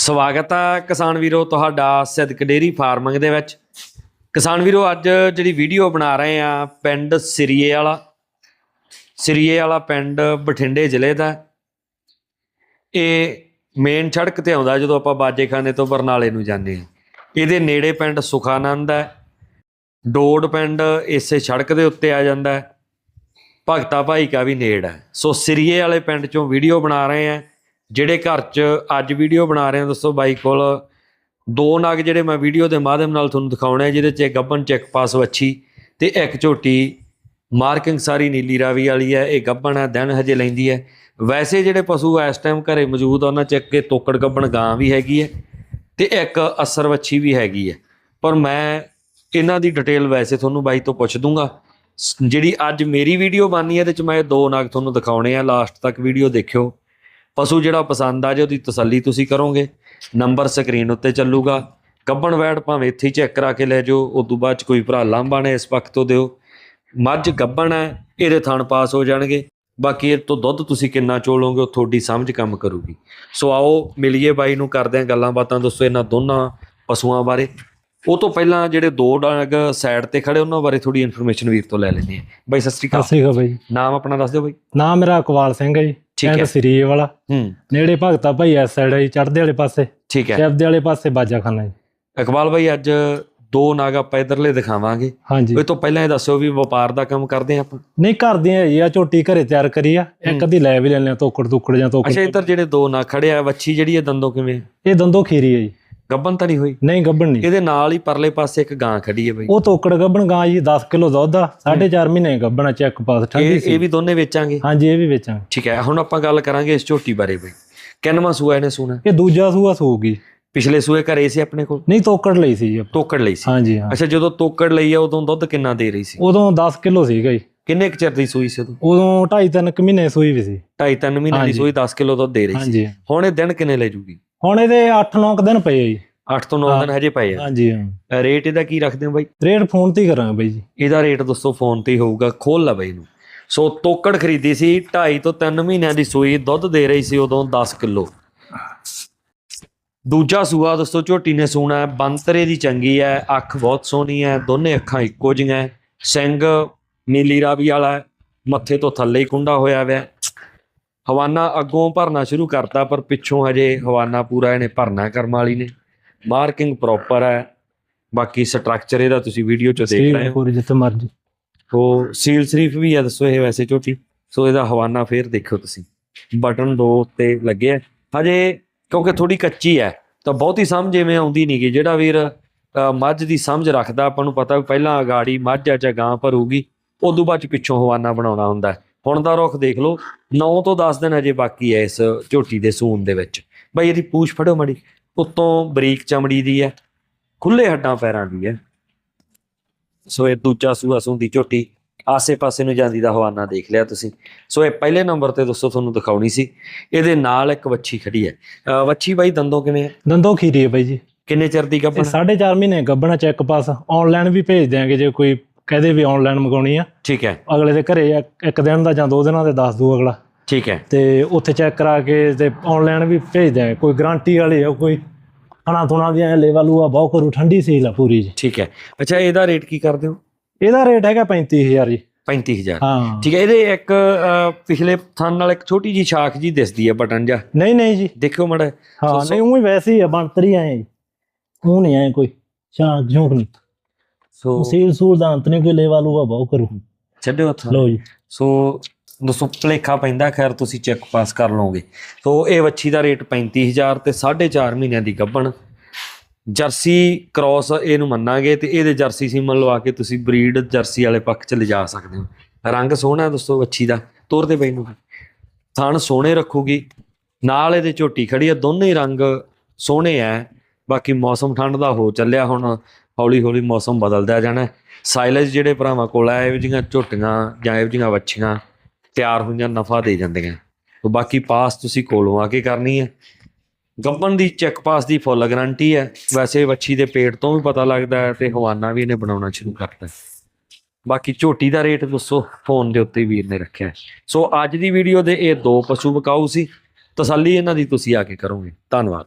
ਸਵਾਗਤ ਆ ਕਿਸਾਨ ਵੀਰੋ ਤੁਹਾਡਾ ਸਿੱਧਕ ਡੇਰੀ ਫਾਰਮਿੰਗ ਦੇ ਵਿੱਚ। ਕਿਸਾਨ ਵੀਰੋ, ਅੱਜ ਜਿਹੜੀ ਵੀਡੀਓ ਬਣਾ ਰਹੇ ਆ ਪਿੰਡ ਸਿਰੀਏ ਵਾਲਾ। ਸਿਰੀਏ ਵਾਲਾ ਪਿੰਡ ਬਠਿੰਡੇ ਜ਼ਿਲ੍ਹੇ ਦਾ। ਇਹ ਮੇਨ ਸੜਕ ਤੇ ਆਉਂਦਾ ਜਦੋਂ ਆਪਾਂ ਬਾਜੇਖਾਨੇ ਤੋਂ ਬਰਨਾਲੇ ਨੂੰ ਜਾਂਦੇ ਹਾਂ। ਇਹਦੇ ਨੇੜੇ ਪਿੰਡ ਸੁਖਾਨੰਦ ਹੈ। ਡੋੜ ਪਿੰਡ ਇਸੇ ਸੜਕ ਦੇ ਉੱਤੇ ਆ ਜਾਂਦਾ ਹੈ। ਭਗਤਾ ਭਾਈ ਕਾ ਵੀ ਨੇੜ ਹੈ। ਸੋ ਸਿਰੀਏ ਵਾਲੇ ਪਿੰਡ ਚੋਂ ਵੀਡੀਓ ਬਣਾ ਰਹੇ ਆ ਜਿਹੜੇ ਘਰ 'ਚ ਅੱਜ ਵੀਡੀਓ ਬਣਾ ਰਹੇ ਹਾਂ ਦੋਸਤੋ ਬਾਈ ਕੋਲ। ਦੋ ਨਗ ਜਿਹੜੇ ਮੈਂ ਵੀਡੀਓ ਦੇ ਮਾਧਿਅਮ ਨਾਲ ਤੁਹਾਨੂੰ ਦਿਖਾਉਣੇ ਆ, ਜਿਹਦੇ 'ਚ ਇੱਕ ਗੱਬਨ ਚੈੱਕ ਪਾਸ ਵੱਛੀ ਤੇ ਇੱਕ ਝੋਟੀ। ਮਾਰਕਿੰਗ ਸਾਰੀ ਨੀਲੀ ਰਾਵੀ ਵਾਲੀ ਹੈ, ਇਹ ਗੱਬਨ ਹੈ, ਦਿਨ ਹਜੇ ਲੈਂਦੀ ਹੈ। ਵੈਸੇ ਜਿਹੜੇ ਪਸ਼ੂ ਇਸ ਟਾਈਮ ਘਰੇ ਮੌਜੂਦ ਉਹਨਾਂ 'ਚ ਇੱਕ ਤੋਕੜ ਗੱਬਣ ਗਾਂ ਵੀ ਹੈਗੀ ਹੈ ਤੇ ਇੱਕ ਅਸਰ ਵੱਛੀ ਵੀ ਹੈਗੀ ਹੈ। ਪਰ ਮੈਂ ਇਹਨਾਂ ਦੀ ਡਿਟੇਲ ਵੈਸੇ ਤੁਹਾਨੂੰ ਬਾਈ ਤੋਂ ਪੁੱਛ ਦੂੰਗਾ। ਸ- ਜਿਹੜੀ ਅੱਜ ਮੇਰੀ ਵੀਡੀਓ ਬਣਨੀ ਹੈ, ਇਹਦੇ 'ਚ ਮੈਂ ਇਹ ਦੋ ਨਗ ਤੁਹਾਨੂੰ ਦਿਖਾਉਣੇ ਆ ਲਾਸਟ ਤੱਕ ਵੀਡੀਓ ਦੇਖਿਓ। ਪਸ਼ੂ ਜਿਹੜਾ ਪਸੰਦ ਆ ਜੇ ਉਹਦੀ ਤਸੱਲੀ ਤੁਸੀਂ ਕਰੋਗੇ। ਨੰਬਰ ਸਕਰੀਨ ਉੱਤੇ ਚੱਲੂਗਾ। ਗੱਬਣ ਵੈੜ ਭਾਵੇਂ ਇੱਥੇ ਹੀ ਚੈੱਕ ਕਰਾ ਕੇ ਲੈ ਜਾਓ ਉਸ ਤੋਂ ਬਾਅਦ ਚ ਕੋਈ ਭਰਾ ਲਾਂਭਾ ਨੇ ਇਸ ਵਕਤ ਤੋਂ ਦਿਓ। ਮੱਝ ਗੱਬਣ ਹੈ ਇਹਦੇ ਥਣ ਪਾਸ ਹੋ ਜਾਣਗੇ। ਬਾਕੀ ਇਹ ਤੋਂ ਦੁੱਧ ਤੁਸੀਂ ਕਿੰਨਾ ਚੋਲੋਗੇ ਉਹ ਤੁਹਾਡੀ ਸਮਝ ਕੰਮ ਕਰੂਗੀ। ਸੋ ਆਓ ਮਿਲੀਏ ਬਾਈ ਨੂੰ ਕਰਦੇ ਹਾਂ ਗੱਲਾਂ ਬਾਤਾਂ ਦੱਸੋ ਇਹਨਾਂ ਦੋਨਾਂ ਪਸ਼ੂਆਂ ਬਾਰੇ। ਉਹ ਤੋਂ ਪਹਿਲਾਂ ਜਿਹੜੇ ਦੋ ਡੰਗ ਸਾਈਡ ਤੇ ਖੜੇ ਉਹਨਾਂ ਬਾਰੇ ਥੋੜੀ ਇਨਫੋਰਮੇਸ਼ਨ ਵੀਰ ਤੋਂ ਲੈ ਲੈਂਦੇ ਹਾਂ। ਬਾਈ ਸਤਿ ਸ਼੍ਰੀ ਸਤਿ ਅਕਾਲ ਸ੍ਰੀ ਅਕਾਲ ਬਾਈ। ਨਾਮ ਆਪਣਾ ਦੱਸ ਦਿਓ ਬਾਈ। ਨਾਮ ਮੇਰਾ ਇਕਬਾਲ ਸਿੰਘ ਹੈ ਜੀ। ਠੀਕ ਹੈ। ਸਰੀਏ ਵਾਲਾ। ਹੂੰ। ਨੇੜੇ ਭਗਤਾ ਭਾਈ ਐਸ ਸਾਈਡ ਹੈ ਜੀ ਚੜ੍ਹਦੇ ਵਾਲੇ ਪਾਸੇ। ਠੀਕ ਹੈ। ਸ਼ੈਫ ਵਾਲੇ ਪਾਸੇ ਬਾਜਾਖਾਨਾ ਜੀ। ਇਕਬਾਲ ਭਾਈ ਅੱਜ ਦੋ ਨਾਗ ਆਪਾਂ ਇਧਰਲੇ ਦਿਖਾਵਾਂਗੇ। ਹਾਂਜੀ। ਇਹ ਤੋਂ ਪਹਿਲਾਂ ਇਹ ਦੱਸੋ ਵੀ ਵਪਾਰ ਦਾ ਕੰਮ ਕਰਦੇ ਆਪਾਂ। ਨਹੀਂ ਕਰਦੇ ਆ ਜੀ ਆ ਝੋਟੀ ਘਰੇ ਤਿਆਰ ਕਰੀ ਆ। ਇੱਕ ਅੱਧੀ ਲੈ ਵੀ ਲੈਣੇ ਤੋਕੜ ਤੁਕੜ ਜਾਂ ਤੋਕੜ। ਅੱਛਾ ਇੱਧਰ ਜਿਹੜੇ ਦੋ ਨਾਗ ਖੜੇ ਆ ਵੱਛੀ ਜਿਹੜੀ ਹੈ ਦੰਦੋਂ ਕਿਵੇਂ? ਇਹ ਦੰਦੋ ਖੀਰੀ ਹੈ ਜੀ। ਗੱਬਨ ਤਾਂ ਨਹੀਂ ਹੋਈ? ਨਹੀਂ ਗੱਬਣ ਨਹੀਂ। ਇਹਦੇ ਨਾਲ ਹੀ ਪਰਲੇ ਪਾਸੇ ਇੱਕ ਗਾਂ ਖੜੀ ਹੈ ਬਈ। ਉਹ ਤੋਕੜ ਗੱਬਣ ਗਾਂ ਜੀ 10 ਕਿਲੋ ਦੁੱਧ ਆ 4.5 ਮਹੀਨੇ ਗੱਬਣਾ ਚੈੱਕ ਪਾਸ ਠੰਡੀ ਇਹ ਸੀ। ਇਹ ਵੀ ਦੋਨੇ ਵੇਚਾਂਗੇ? ਹਾਂਜੀ ਇਹ ਵੀ ਵੇਚਾਂਗੇ। ਠੀਕ ਹੈ ਹੁਣ ਆਪਾਂ ਗੱਲ ਕਰਾਂਗੇ ਇਸ ਝੋਟੀ ਬਾਰੇ ਬਈ। ਕਿੰਨਵਾਂ ਸੂਆ ਇਹਨੇ ਸੂਣਾ? ਇਹ ਦੂਜਾ ਸੂਆ ਸੂਗੀ। ਪਿਛਲੇ ਸੂਏ ਘਰੇ ਸੀ ਆਪਣੇ ਕੋਲ? ਨਹੀਂ ਤੋਕੜ ਲਈ ਸੀ ਜੀ। ਤੋਕੜ ਲਈ ਸੀ। ਹਾਂਜੀ ਹਾਂ। ਅੱਛਾ ਜਦੋਂ ਤੋਕੜ ਲਈ ਆ ਉਦੋਂ ਦੁੱਧ ਕਿੰਨਾ ਦੇ ਰਹੀ ਸੀ? ਉਦੋਂ 10 ਕਿਲੋ ਸੀਗਾ ਜੀ। ਕਿੰਨੇ ਕੁ ਚਿਰ ਦੀ ਸੂਈ ਸੀ ਉਦੋਂ? ਉਦੋਂ 2.5 3 ਮਹੀਨੇ ਸੂਈ ਵੀ ਸੀ। 2.5 3 ਮਹੀਨੇ ਦੀ। ਸੂਈ 10 ਕਿਲੋ ਦੁੱਧ ਦੇ ਰਹੀ ਸੀ। ਹਾਂਜੀ। ਹੁਣ ਇਹ ਦਿਨ ਕਿੰਨੇ ਲੈ ਜੂਗੀ? ਹੁਣ ਇਹਦੇ 8-9 ਦਿਨ ਪਏ ਆ ਜੀ। 8 ਤੋਂ 9 ਦਿਨ ਹਜੇ ਪਏ ਆ। ਹਾਂਜੀ। ਹਾਂ ਰੇਟ ਇਹਦਾ ਕੀ ਰੱਖਦੇ ਹੋ ਬਾਈ? ਰੇਟ ਫੋਨ ਤੇ ਹੀ ਕਰਾਂਗੇ ਬਾਈ ਜੀ। ਇਹਦਾ ਰੇਟ ਦੋਸਤੋ ਫੋਨ ਤੇ ਹੀ ਹੋਊਗਾ ਖੋਲ ਲਾ ਬਾਈ ਨੂੰ। ਸੋ ਤੋਕੜ ਖਰੀਦੀ ਸੀ 2.5 ਤੋਂ 3 ਮਹੀਨਿਆਂ ਦੀ ਸੂਈ ਦੁੱਧ ਦੇ ਰਹੀ ਸੀ ਉਦੋਂ 10 ਕਿਲੋ। ਦੂਜਾ ਸੂਆ ਦੋਸਤੋ ਝੋਟੀ ਨੇ ਸੂਣਾ ਬੰਤਰੇ ਦੀ ਚੰਗੀ ਹੈ ਅੱਖ ਬਹੁਤ ਸੋਹਣੀ ਹੈ ਦੋਨੇ ਅੱਖਾਂ ਇੱਕੋ ਜਿਹੀਆਂ ਸਿੰਘ ਨੀਲੀ ਰਾਵੀ ਵਾਲਾ ਮੱਥੇ ਤੋਂ ਥੱਲੇ ਹੀ ਕੁੰਡਾ ਹੋਇਆ ਹੋਇਆ। ਹਵਾਨਾ ਅੱਗੋਂ ਭਰਨਾ ਸ਼ੁਰੂ ਕਰਤਾ ਪਰ ਪਿੱਛੋਂ ਹਜੇ ਹਵਾਨਾ ਪੂਰਾ ਇਹਨੇ ਭਰਨਾ ਕਰਮ ਵਾਲੀ ਨੇ। ਮਾਰਕਿੰਗ ਪ੍ਰੋਪਰ ਹੈ। ਬਾਕੀ ਸਟਰਕਚਰ ਇਹਦਾ ਤੁਸੀਂ ਵੀਡੀਓ 'ਚ ਦੇਖ ਰਹੇ ਹੋ। ਪੂਰੀ ਜਿੱਥੇ ਮਰਜ਼ੀ। ਉਹ ਸੀਲ ਸ਼ਰੀਫ ਵੀ ਆ ਦੱਸੋ ਇਹ ਵੈਸੇ ਝੋਟੀ ਸੋ ਇਹਦਾ ਹਵਾਨਾ ਫੇਰ ਦੇਖਿਓ ਤੁਸੀਂ। ਬਟਨ ਦੋ ਉੱਤੇ ਲੱਗੇ ਹਜੇ ਕਿਉਂਕਿ ਥੋੜੀ ਕੱਚੀ ਹੈ ਤਾਂ ਬਹੁਤੀ ਸਮਝ ਐਵੇਂ ਆਉਂਦੀ ਨਹੀਂ ਗੀ ਜਿਹੜਾ ਵੀਰ ਮੱਝ ਦੀ ਸਮਝ ਰੱਖਦਾ ਆਪਾਂ ਨੂੰ ਪਤਾ ਪਹਿਲਾਂ ਅਗਾੜੀ ਮੱਝ ਆ ਜਾਂ ਗਾਂ ਭਰੂਗੀ ਉਦੋਂ ਬਾਅਦ ਚ ਪਿੱਛੋਂ ਹਵਾਨਾ ਬਣਾਉਣਾ ਹੁੰਦਾ। ਹੈ। ਹੁਣ ਦਾ ਰੁਖ ਦੇਖ ਲਓ 9 ਤੋਂ 10 ਦਿਨ ਹਜੇ ਬਾਕੀ ਹੈ ਇਸ ਝੋਟੀ ਦੇ ਸੂਨ ਦੇ ਵਿੱਚ। ਬਈ ਇਹਦੀ ਪੂਛ ਫੜੋ ਮੜੀ ਉੱਤੋਂ ਬਰੀਕ ਚਮੜੀ ਦੀ ਹੈ ਖੁੱਲੇ ਹੱਡਾਂ ਪੈਰਾਂ ਦੀ ਹੈ ਸੋ ਇਹ ਦੂਜਾ ਸੂਆ ਸੂੰਦੀ ਝੋਟੀ ਆਸੇ-ਪਾਸੇ ਨੂੰ ਜਾਂਦੀ ਦਾ ਹਵਾਨਾ ਦੇਖ ਲਿਆ ਤੁਸੀਂ। ਸੋ ਇਹ ਪਹਿਲੇ ਨੰਬਰ ਤੇ ਦੋਸਤੋ ਤੁਹਾਨੂੰ ਦਿਖਾਉਣੀ ਸੀ ਇਹਦੇ ਨਾਲ ਇੱਕ ਵੱਛੀ ਖੜੀ ਹੈ ਵੱਛੀ ਬਾਈ ਦੰਦੋਂ ਕਿਵੇਂ ਹੈ ਦੰਦੋ ਖੀਰੀ ਹੈ ਬਾਈ ਜੀ। ਕਿੰਨੇ ਚਿਰ ਦੀ ਗੱਭਣ? 4.5 ਮਹੀਨੇ ਗੱਬਣਾ ਚੈੱਕ ਪਾਸ ਆਨਲਾਈਨ ਵੀ ਭੇਜ ਦਿਆਂਗੇ ਜੇ ਕੋਈ ਕਹਦੇ ਵੀ ਆਨਲਾਈਨ ਮੰਗਾਉਣੀ ਆ। ਠੀਕ ਹੈ। ਅਗਲੇ ਦੇ ਘਰੇ ਇੱਕ- ਦਿਨ ਦਾ ਜਾਂ ਦੋ ਦਿਨਾਂ ਦੇ ਦੱਸ ਦੂ ਅਗਲਾ। ਠੀਕ ਹੈ। ਤੇ ਉੱਥੇ ਚੈੱਕ ਕਰਾ ਕੇ ਤੇ ਆਨਲਾਈਨ ਵੀ ਭੇਜ ਦਿਆਂਗੇ ਕੋਈ ਗਾਰੰਟੀ ਵਾਲੀ ਆ ਕੋਈ ਖਾਣਾ ਥੁਣਾ ਦੀਆਂ ਲੈਵਲ ਆ ਬਹੁਤ ਕਰੂ ਠੰਡੀ ਸੀਲ ਆ ਪੂਰੀ ਜੀ। ਠੀਕ ਹੈ। ਅੱਛਾ ਇਹਦਾ ਰੇਟ ਕੀ ਕਰਦੇ ਹੋ? ਇਹਦਾ ਰੇਟ ਹੈਗਾ 35000 ਜੀ। 35000 ਹਾਂ। ਠੀਕ ਹੈ ਇਹਦੇ ਇੱਕ ਪਿਛਲੇ ਥਣ ਨਾਲ ਇੱਕ ਛੋਟੀ ਜੀ ਛਾਖ ਜੀ ਦਿਸਦੀ ਹੈ ਬਟਨ ਜਾ ਨਹੀਂ ਨਹੀਂ ਜੀ। ਦੇਖਿਓ ਮੜਾ ਹਾਂ ਨਹੀਂ ਉਹ ਵੈਸੇ ਹੀ ਆ ਬਣਤਰੀ ਆਏ ਜੀ। ਉਹ ਨਹੀਂ ਆਏ ਕੋਈ ਸ਼ਾਂਕ ਝੋਂਕ ਨਹੀਂ। ਸੋ ਸੀਲ ਸੂਲ ਦਾ ਅੰਤ ਨਹੀਂ ਕੋਈ ਲੈਵਲ ਆ ਬਹੁਤ ਕਰੂ। ਛੱਡਿਓ ਹੱਥ ਲਓ ਜੀ। ਸੋ ਦੋਸਤੋ ਭਲੇਖਾ ਪੈਂਦਾ ਖੈਰ ਤੁਸੀਂ ਚੈੱਕ ਪਾਸ ਕਰ ਲਓਗੇ। ਸੋ ਇਹ ਵੱਛੀ ਦਾ ਰੇਟ 35000 ਤੇ 4.5 ਮਹੀਨਿਆਂ ਦੀ ਗੱਭਣ। ਜਰਸੀ ਕ੍ਰਾਸ ਇਹਨੂੰ ਮੰਨਾਂਗੇ ਤੇ ਇਹਦੇ ਜਰਸੀ ਸੀਮਨ ਲਵਾ ਕੇ ਤੁਸੀਂ ਬਰੀਡ ਜਰਸੀ ਵਾਲੇ ਪੱਖ 'ਚ ਲਿਜਾ ਸਕਦੇ ਹੋ। ਰੰਗ ਸੋਹਣਾ ਹੈ ਦੋਸਤੋ ਵੱਛੀ ਦਾ। ਤੋਰ ਦੇ ਬਈ ਨੂੰ ਥਣ ਸੋਹਣੇ ਰੱਖੂਗੀ। ਨਾਲ ਇਹਦੇ ਝੋਟੀ ਖੜੀ ਆ ਦੋਨੇ ਹੀ ਰੰਗ ਸੋਹਣੇ ਆ ਬਾਕੀ ਮੌਸਮ ਠੰਡ ਦਾ ਹੋ ਚੱਲਿਆ ਹੁਣ, ਹੌਲੀ ਹੌਲੀ ਮੌਸਮ ਬਦਲਦਾ ਜਾਣਾ। ਸਾਈਲਜ ਜਿਹੜੇ ਭਰਾਵਾਂ ਕੋਲ ਆ, ਇਹੋ ਜਿਹੀਆਂ ਝੋਟੀਆਂ ਜਾਂ ਇਹੋ ਜਿਹੀਆਂ ਵੱਛੀਆਂ ਤਿਆਰ ਹੋਈਆਂ ਨਫਾ ਦੇ ਜਾਂਦੀਆਂ। ਤੇ ਬਾਕੀ ਪਾਸ ਤੁਸੀਂ ਕੋਲੋਂ ਆ ਕੇ ਕਰਨੀ ਹੈ ਗੱਬਨ ਦੀ ਚੈੱਕ ਪਾਸ ਦੀ ਫੁੱਲ ਗਾਰੰਟੀ ਹੈ ਵੈਸੇ ਵੱਛੀ ਦੇ ਪੇਟ ਤੋਂ ਵੀ ਪਤਾ ਲੱਗਦਾ ਹੈ ਤੇ ਹਵਾਨਾ ਵੀ ਇਹਨੇ ਬਣਾਉਣਾ ਸ਼ੁਰੂ ਕਰਤਾ ਬਾਕੀ ਝੋਟੀ ਦਾ ਰੇਟ ਦੱਸੋ, ਫੋਨ ਦੇ ਉੱਤੇ ਵੀਰ ਨੇ ਰੱਖਿਆ ਸੋ ਅੱਜ ਦੀ ਵੀਡੀਓ ਦੇ ਇਹ ਦੋ ਪਸ਼ੂ ਵਿਕਾਊ ਸੀ। ਤਸੱਲੀ ਇਹਨਾਂ ਦੀ ਤੁਸੀਂ ਆ ਕੇ ਕਰੋਗੇ। ਧੰਨਵਾਦ।